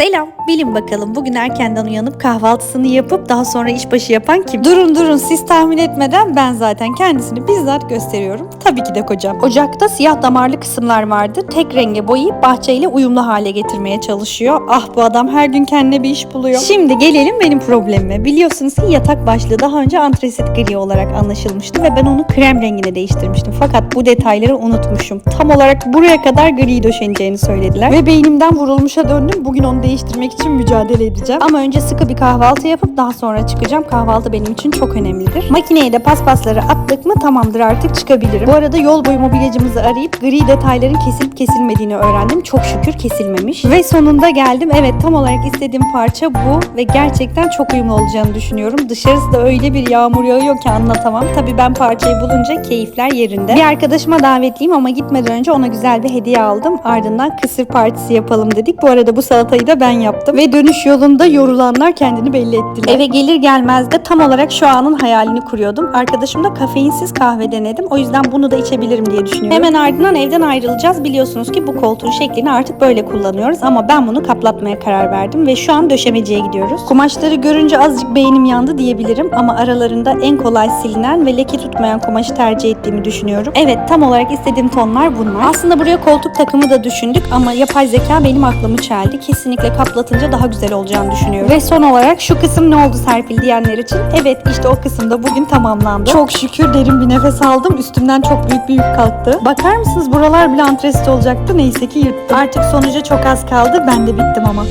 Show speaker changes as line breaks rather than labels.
Selam. Bilin bakalım bugün erkenden uyanıp kahvaltısını yapıp daha sonra işbaşı yapan kim? Durun durun siz tahmin etmeden ben zaten kendisini bizzat gösteriyorum. Tabii ki de kocam. Ocakta siyah damarlı kısımlar vardı. Tek renge boyayıp bahçeyle uyumlu hale getirmeye çalışıyor. Ah bu adam her gün kendine bir iş buluyor. Şimdi gelelim benim problemime. Biliyorsunuz ki yatak başlığı daha önce antresit gri olarak anlaşılmıştı ve ben onu krem rengine değiştirmiştim. Fakat bu detayları unutmuşum. Tam olarak buraya kadar gri döşeneceğini söylediler. Ve beynimden vurulmuşa döndüm. Bugün onu değiştirmek için mücadele edeceğim. Ama önce sıkı bir kahvaltı yapıp daha sonra çıkacağım. Kahvaltı benim için çok önemlidir. Makineye de paspasları attık mı tamamdır artık çıkabilirim. Bu arada yol boyu mobilyacımızı arayıp gri detayların kesilip kesilmediğini öğrendim. Çok şükür kesilmemiş. Ve sonunda geldim. Evet tam olarak istediğim parça bu ve gerçekten çok uyumlu olacağını düşünüyorum. Dışarısı da öyle bir yağmur yağıyor ki anlatamam. Tabii ben parçayı bulunca keyifler yerinde. Bir arkadaşıma davetliyim ama gitmeden önce ona güzel bir hediye aldım. Ardından kısır partisi yapalım dedik. Bu arada bu salatayı da ben yaptım. Ve dönüş yolunda yorulanlar kendini belli ettiler. Eve gelir gelmez de tam olarak şu anın hayalini kuruyordum. Arkadaşım da kafeinsiz kahve denedim. O yüzden bunu da içebilirim diye düşünüyorum. Hemen ardından evden ayrılacağız. Biliyorsunuz ki bu koltuğun şeklini artık böyle kullanıyoruz. Ama ben bunu kaplatmaya karar verdim ve şu an döşemeciye gidiyoruz. Kumaşları görünce azıcık beynim yandı diyebilirim ama aralarında en kolay silinen ve leke tutmayan kumaşı tercih ettiğimi düşünüyorum. Evet tam olarak istediğim tonlar bunlar. Aslında buraya koltuk takımı da düşündük ama yapay zeka benim aklımı çeldi. Kesinlikle kaplatınca daha güzel olacağını düşünüyorum. Ve son olarak şu kısım ne oldu Serpil diyenler için? Evet işte o kısım da bugün tamamlandı. Çok şükür derin bir nefes aldım. Üstümden çok büyük bir yük kalktı. Bakar mısınız buralar bile antresit olacaktı. Neyse ki yırttım. Artık sonuca çok az kaldı. Ben de bittim ama.